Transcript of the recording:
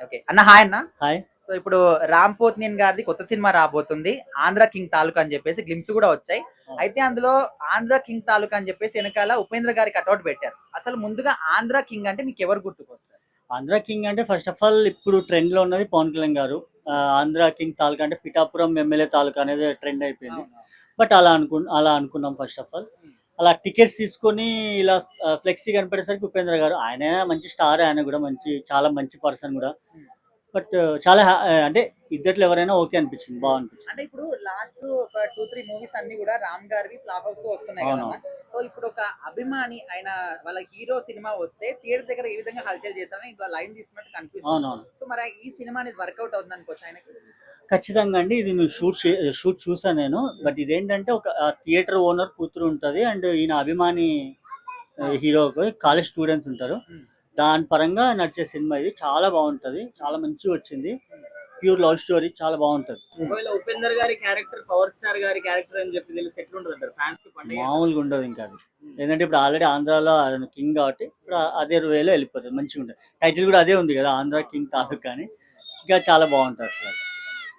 Okay. అన్న hi అన్న. Hi. So ఇప్పుడు రామ్ పోత్నియన్ గారిది కొత్త సినిమా రాబోతుంది. ఆంధ్ర కింగ్ తాలూకా అని చెప్పేసి గ్లిమ్స్ కూడా వచ్చాయి. అయితే అందులో ఆంధ్ర కింగ్ తాలూకా అని చెప్పేసి వెనకాల ఉపేంద్ర గారి కట్అవుట్ పెట్టారు. అసలు ముందుగా ఆంధ్ర కింగ్ అంటే మీకు ఎవరు గుర్తుకొస్తారు? ఆంధ్ర కింగ్ అంటే ఫస్ట్ ఆఫ్ ఆల్ ఇప్పుడు ట్రెండ్లో ఉన్నది పవన్ కళ్యాణ్ గారు. ఆంధ్ర కింగ్ తాలూకా అంటే పిఠాపురం ఎమ్మెల్యే తాలూకా అనేది ట్రెండ్ అయిపోయింది. బట్ అలా అనుకు అలా అనుకున్నాం ఫస్ట్ ఆఫ్ ఆల్ అలా టికెట్స్ తీసుకొని ఇలా ఫ్లెక్సీ కనపడేసరికి ఉపేంద్ర గారు ఆయన మంచి స్టార్ ఆయన కూడా మంచి చాలా మంచి పర్సన్ కూడా. బట్ చాలా అంటే ఇద్దట్లో ఎవరైనా ఓకే అనిపించింది బాగా అనిపించింది అంటే ఇప్పుడు లాస్ట్ ఒక టూ త్రీ మూవీస్ అన్ని కూడా రామ్ గారివి ఫ్లాప్ అవుతూ వస్తున్నాయి? సో ఇప్పుడు ఒక అభిమాని ఆయన వాళ్ళ హీరో సినిమా వస్తే థియేటర్ దగ్గర ఏ విధంగా హల్చల్ చేస్తారని ఇట్లా లైన్ తీసుకున్నట్టు కనిపిస్తుంది. సో మరి ఈ సినిమా అనేది వర్కౌట్ అవుతుంది అనుకోవచ్చు ఆయనకి? ఖచ్చితంగా అండి. ఇది నువ్వు షూట్ షూట్ చూసాను నేను. బట్ ఇదేంటంటే ఒక థియేటర్ ఓనర్ కూతురు ఉంటుంది అండ్ ఈయన అభిమాని హీరో కాలేజ్ స్టూడెంట్స్ ఉంటారు. దాని పరంగా నడిచే సినిమా ఇది. చాలా బాగుంటది. చాలా మంచిగా వచ్చింది. ప్యూర్ లవ్ స్టోరీ చాలా బాగుంటది. ఒకవేళ ఉపేందర్ గారి క్యారెక్టర్ పవర్ స్టార్ గారి క్యారెక్టర్ అని చెప్పి తెలిసి ఎట్లుంటది అంటారు ఫ్యాన్స్కి పండుగ. మామూలుగా ఉండదు ఇంకా అది. ఎందుకంటే ఇప్పుడు ఆల్రెడీ ఆంధ్రాలో ఆయన కింగ్ కాబట్టి ఇప్పుడు అదే వేలో వెళ్ళిపోతుంది మంచిగా ఉంటుంది టైటిల్ కూడా అదే ఉంది కదా ఆంధ్ర కింగ్ తాలూకా అని. ఇంకా చాలా బాగుంటుంది అసలు.